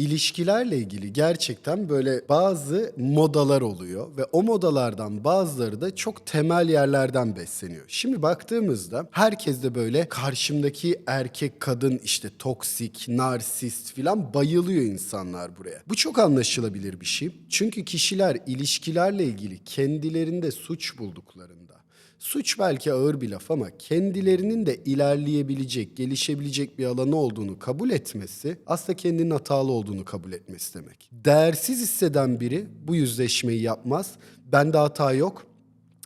İlişkilerle ilgili gerçekten böyle bazı modalar oluyor ve o modalardan bazıları da çok temel yerlerden besleniyor. Şimdi baktığımızda herkes de böyle karşımdaki erkek kadın işte toksik, narsist filan bayılıyor insanlar buraya. Bu çok anlaşılabilir bir şey. Çünkü kişiler ilişkilerle ilgili kendilerinde suç bulduklarında Suç belki ağır bir laf ama kendilerinin de ilerleyebilecek, gelişebilecek bir alanı olduğunu kabul etmesi aslında kendinin hatalı olduğunu kabul etmesi demek. Değersiz hisseden biri bu yüzleşmeyi yapmaz. Bende hata yok.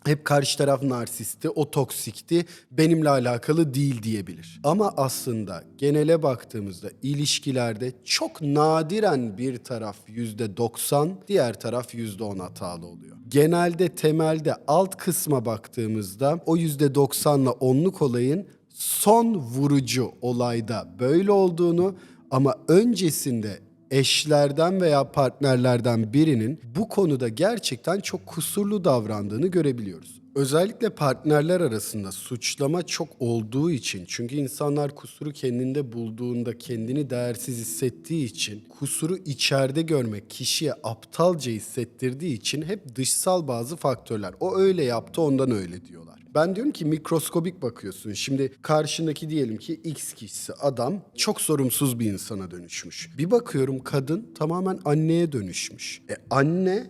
Hep karşı taraf narsisti, o toksikti, benimle alakalı değil diyebilir. Ama aslında genele baktığımızda ilişkilerde çok nadiren bir taraf yüzde 90, diğer taraf yüzde 10 hatalı oluyor. Genelde temelde alt kısma baktığımızda o yüzde 90'la 10'luk olayın son vurucu olayda böyle olduğunu ama öncesinde eşlerden veya partnerlerden birinin bu konuda gerçekten çok kusurlu davrandığını görebiliyoruz. Özellikle partnerler arasında suçlama çok olduğu için çünkü insanlar kusuru kendinde bulduğunda kendini değersiz hissettiği için kusuru içeride görmek kişiye aptalca hissettirdiği için hep dışsal bazı faktörler. O öyle yaptı ondan öyle diyorlar. Ben diyorum ki mikroskobik bakıyorsun. Şimdi karşındaki diyelim ki X kişisi adam çok sorumsuz bir insana dönüşmüş. Bir bakıyorum kadın tamamen anneye dönüşmüş. E anne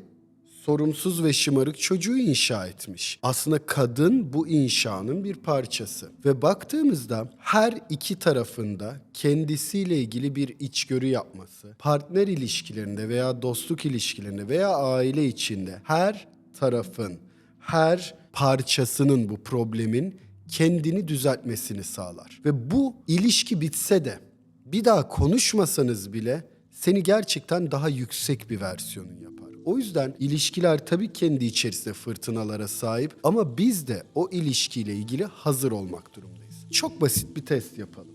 sorumsuz ve şımarık çocuğu inşa etmiş. Aslında kadın bu inşanın bir parçası. Ve baktığımızda her iki tarafında kendisiyle ilgili bir içgörü yapması, partner ilişkilerinde veya dostluk ilişkilerinde veya aile içinde her tarafın, her parçasının bu problemin kendini düzeltmesini sağlar. Ve bu ilişki bitse de bir daha konuşmasanız bile seni gerçekten daha yüksek bir versiyonun yapar. O yüzden ilişkiler tabii kendi içerisinde fırtınalara sahip ama biz de o ilişkiyle ilgili hazır olmak durumdayız. Çok basit bir test yapalım.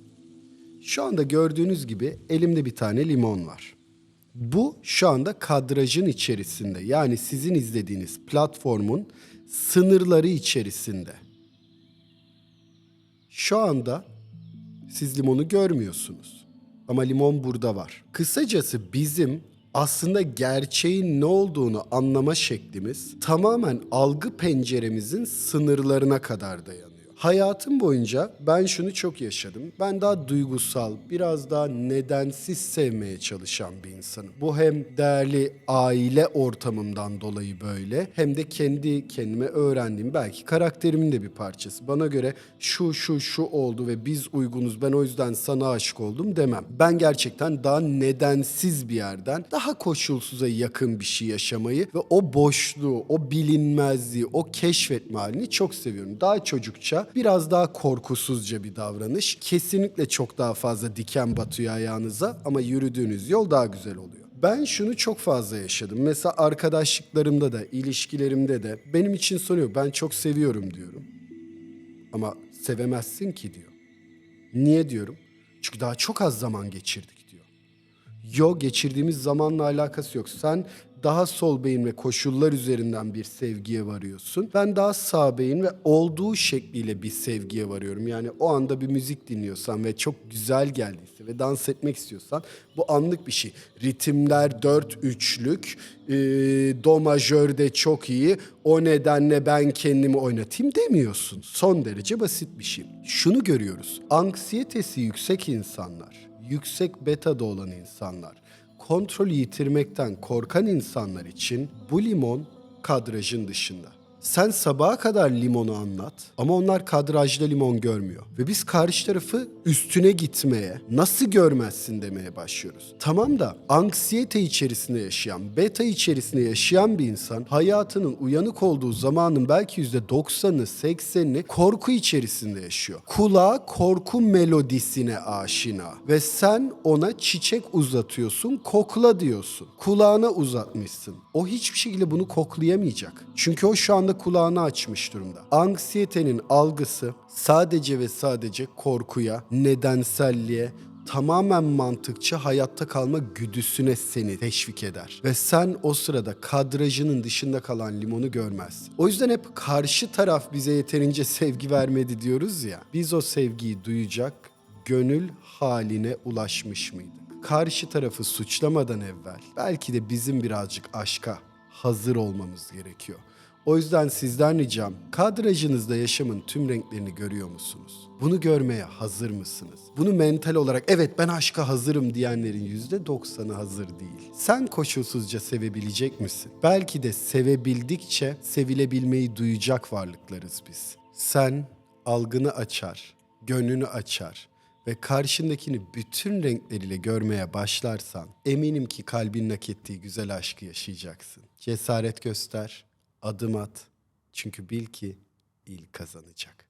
Şu anda gördüğünüz gibi elimde bir tane limon var. Bu şu anda kadrajın içerisinde yani sizin izlediğiniz platformun sınırları içerisinde. Şu anda siz limonu görmüyorsunuz. Ama limon burada var. Kısacası bizim aslında gerçeğin ne olduğunu anlama şeklimiz tamamen algı penceremizin sınırlarına kadar dayanıyor. Hayatım boyunca ben şunu çok yaşadım. Ben daha duygusal, biraz daha nedensiz sevmeye çalışan bir insanım. Bu hem değerli aile ortamımdan dolayı böyle hem de kendi kendime öğrendiğim belki karakterimin de bir parçası. Bana göre şu şu şu oldu ve biz uygunuz ben o yüzden sana aşık oldum demem. Ben gerçekten daha nedensiz bir yerden daha koşulsuza yakın bir şey yaşamayı ve o boşluğu, o bilinmezliği, o keşfetme halini çok seviyorum. Daha çocukça biraz daha korkusuzca bir davranış. Kesinlikle çok daha fazla diken batıyor ayağınıza ama yürüdüğünüz yol daha güzel oluyor. Ben şunu çok fazla yaşadım. Mesela arkadaşlıklarımda da, ilişkilerimde de benim için soruyor. Ben çok seviyorum diyorum. Ama sevemezsin ki diyor. Niye diyorum? Çünkü daha çok az zaman geçirdik diyor. Yo geçirdiğimiz zamanla alakası yok. Sen daha sol beyin ve koşullar üzerinden bir sevgiye varıyorsun. Ben daha sağ beyin ve olduğu şekliyle bir sevgiye varıyorum. Yani o anda bir müzik dinliyorsan ve çok güzel geldiyse ve dans etmek istiyorsan bu anlık bir şey. Ritimler dört üçlük, e, do majör de çok iyi. O nedenle ben kendimi oynatayım demiyorsun. Son derece basit bir şey. Şunu görüyoruz. Anksiyetesi yüksek insanlar, yüksek betada olan insanlar, kontrolü yitirmekten korkan insanlar için bu limon kadrajın dışında. Sen sabaha kadar limonu anlat ama onlar kadrajda limon görmüyor. Ve biz karşı tarafı üstüne gitmeye, nasıl görmezsin demeye başlıyoruz. Tamam da anksiyete içerisinde yaşayan, beta içerisinde yaşayan bir insan hayatının uyanık olduğu zamanın belki %90'ını, 80'ini korku içerisinde yaşıyor. Kulağa korku melodisine aşina ve sen ona çiçek uzatıyorsun, kokla diyorsun. Kulağına uzatmışsın. O hiçbir şekilde bunu koklayamayacak. Çünkü o şu anda kulağını açmış durumda. Anksiyetenin algısı sadece ve sadece korkuya, nedenselliğe, tamamen mantıkçı hayatta kalma güdüsüne seni teşvik eder. Ve sen o sırada kadrajının dışında kalan limonu görmezsin. O yüzden hep karşı taraf bize yeterince sevgi vermedi diyoruz ya. Biz o sevgiyi duyacak gönül haline ulaşmış mıydık? karşı tarafı suçlamadan evvel belki de bizim birazcık aşka hazır olmamız gerekiyor. O yüzden sizden ricam kadrajınızda yaşamın tüm renklerini görüyor musunuz? Bunu görmeye hazır mısınız? Bunu mental olarak evet ben aşka hazırım diyenlerin %90'ı hazır değil. Sen koşulsuzca sevebilecek misin? Belki de sevebildikçe sevilebilmeyi duyacak varlıklarız biz. Sen algını açar, gönlünü açar ve karşındakini bütün renkleriyle görmeye başlarsan eminim ki kalbin hak ettiği güzel aşkı yaşayacaksın. Cesaret göster, adım at. Çünkü bil ki il kazanacak.